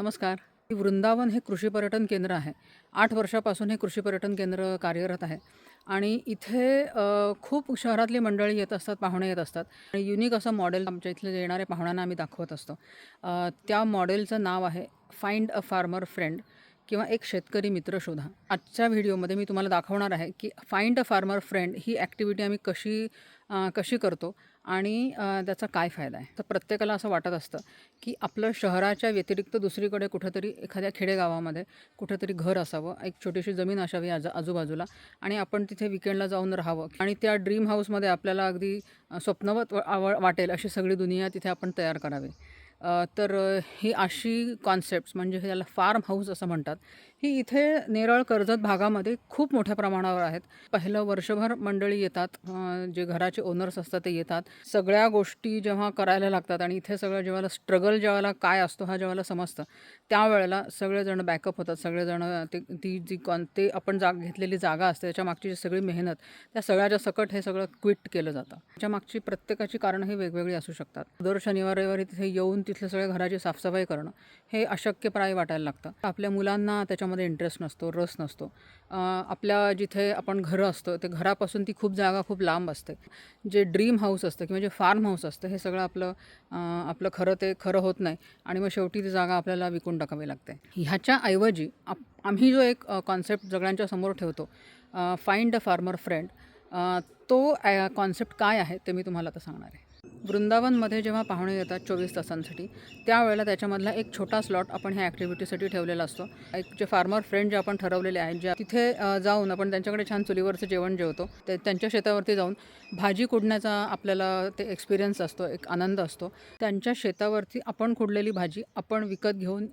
नमस्कार. वृंदावन हे कृषी पर्यटन केंद्र आहे. आठ वर्षापासून हे कृषी पर्यटन केंद्र कार्यरत आहे. आणि इथे खूप शहरातली मंडळी येत असतात पाहुणे येत असतात. आणि युनिक असं मॉडेल आमच्या इथले येणाऱ्या पाहुण्यांना आम्ही दाखवत असतो. त्या मॉडेलचं नाव आहे फाइंड अ फार्मर फ्रेंड किंवा एक शेतकरी मित्र शोधा. आजच्या व्हिडिओमध्ये मी तुम्हाला दाखवणार आहे की फाइंड अ फार्मर फ्रेंड ही ॲक्टिव्हिटी आम्ही कशी कशी करतो आणि त्याचा काय फायदा आहे. तर प्रत्येकाला असं वाटत असतं की आपलं शहराच्या व्यतिरिक्त दुसरीकडे कुठंतरी एखाद्या खेडेगावामध्ये कुठंतरी घर असावं एक छोटीशी जमीन असावी आज आजूबाजूला आणि आपण तिथे विकेंडला जाऊन राहावं आणि त्या ड्रीम हाऊसमध्ये आपल्याला अगदी स्वप्नवत आव वाटेल अशी सगळी दुनिया तिथे आपण तयार करावी. तर ही अशी कॉन्सेप्ट्स म्हणजे हे याला फार्म हाऊस असं म्हणतात. ही इथे नेरळ कर्जत भागामध्ये खूप मोठ्या प्रमाणावर आहेत. पहिलं वर्षभर मंडळी येतात जे घराचे ओनर्स असतात ते येतात. सगळ्या गोष्टी जेव्हा करायला लागतात आणि इथे सगळं जेव्हा स्ट्रगल जेव्हा काय असतो हा जेव्हा समजतं त्यावेळेला सगळेजण बॅकअप होतात. सगळेजण ते ती जी कॉन ते आपण जाग घेतलेली जागा असते त्याच्या मागची जी सगळी मेहनत त्या सगळ्याच्या सकट हे सगळं क्विट केलं जातं. त्याच्या मागची प्रत्येकाची कारणं ही वेगवेगळी असू शकतात. दर शनिवार रविवारी तिथे येऊन तिथले सगळे घराची साफसफाई करणं हे अशक्यप्राय वाटायला लागतं. आपल्या मुलांना त्याच्यामध्ये इंटरेस्ट नसतो रस नसतो. आपल्या जिथे आपण घरं असतं ते घरापासून ती खूप जागा खूप लांब असते. जे ड्रीम हाऊस असतं किंवा जे फार्म हाऊस असतं हे सगळं आपलं आपलं खरं ते खरं होत नाही आणि मग शेवटी ती जागा आपल्याला विकून टाकावी लागते. ह्याच्या ऐवजी आप आम्ही जो एक कॉन्सेप्ट सगळ्यांच्या समोर ठेवतो फाइंड अ फार्मर फ्रेंड तो कॉन्सेप्ट काय आहे ते मी तुम्हाला आता सांगणार आहे. वृंदावनमध्ये जेव्हा पाहुणे येतात चोवीस तासांसाठी त्यावेळेला त्याच्यामधला एक छोटा स्लॉट आपण ह्या ॲक्टिव्हिटीसाठी ठेवलेला असतो. एक जे फार्मर फ्रेंड जे आपण ठरवलेले आहेत ज्या तिथे जाऊन आपण त्यांच्याकडे छान चुलीवरचं जेवण जेवतो. ते त्यांच्या शेतावरती जाऊन भाजी कुडण्याचा आपल्याला ते एक्सपिरियन्स असतो एक आनंद असतो. त्यांच्या शेतावरती आपण कुडलेली भाजी आपण विकत घेऊन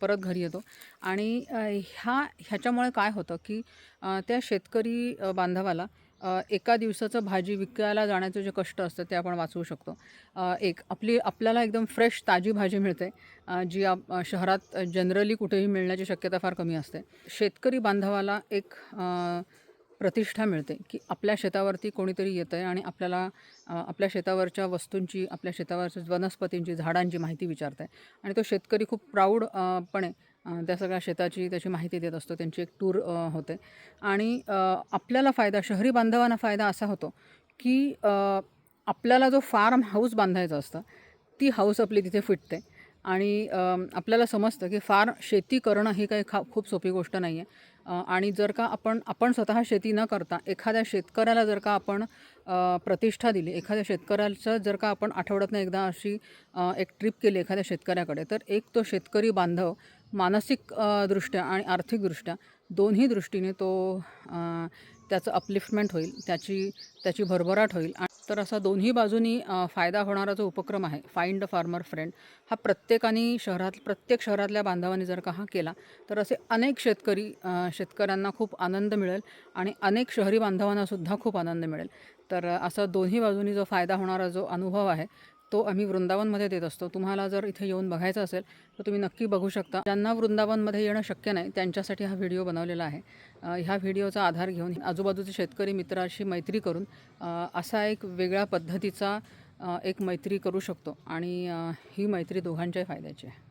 परत घरी येतो. आणि ह्या ह्याच्यामुळे काय होतं की त्या शेतकरी बांधवाला एका दिवसाचं भाजी विकायला जाण्याचं जे कष्ट असतं ते आपण वाचवू शकतो. एक आपली आपल्याला एकदम फ्रेश ताजी भाजी मिळते जी आप शहरात जनरली कुठेही मिळण्याची शक्यता फार कमी असते. शेतकरी बांधवाला एक प्रतिष्ठा मिळते की आपल्या शेतावरती कोणीतरी येतं आहे आणि आपल्याला आपल्या शेतावरच्या वस्तूंची आपल्या शेतावरच्या वनस्पतींची झाडांची माहिती विचारत आहे आणि तो शेतकरी खूप प्राऊडपणे त्या सगळ्या शेताची त्याची माहिती देत असतो. त्यांची एक टूर होते. आणि आपल्याला फायदा शहरी बांधवांना फायदा असा होतो की आपल्याला जो फार्म हाऊस बांधायचा असतं ती हाऊस आपली तिथे फिटते. आणि आपल्याला समजतं की फार शेती करणं ही काही खा खूप सोपी गोष्ट नाही आहे आणि जर का आपण आपण स्वतः शेती न करता एखाद्या शेतकऱ्याला जर का आपण प्रतिष्ठा दिली एखाद्या शेतकऱ्याचं जर का आपण आठवड्यातनं एकदा अशी एक ट्रिप केली एखाद्या शेतकऱ्याकडे तर एक तो शेतकरी बांधव मानसिक दृष्ट्या आणि आर्थिकदृष्ट्या दोन्ही दृष्टीने तो त्याचं अपलिफ्टमेंट होईल त्याची त्याची भरभराट होईल आणि तर असा दोन्ही बाजूनी फायदा होणारा जो उपक्रम आहे फाइंड अ फार्मर फ्रेंड हा प्रत्येकाने शहरात प्रत्येक शहरातल्या बांधवांनी जर का हा केला तर असे अनेक शेतकरी शेतकऱ्यांना खूप आनंद मिळेल आणि अनेक शहरी बांधवांनासुद्धा खूप आनंद मिळेल. तर असा दोन्ही बाजूनी जो फायदा होणारा जो अनुभव आहे तो आम्ही वृंदावनमध्ये देत असतो. तुम्हाला जर इथे येऊन बघायचं असेल तर तुम्ही नक्की बघू शकता. ज्यांना वृंदावनमध्ये येणं शक्य नाही त्यांच्यासाठी हा व्हिडिओ बनवलेला आहे. ह्या व्हिडिओचा आधार घेऊन आजूबाजूचे शेतकरी मित्राशी मैत्री करून असा एक वेगळ्या पद्धतीचा एक मैत्री करू शकतो. आणि ही मैत्री दोघांच्याही फायद्याची आहे.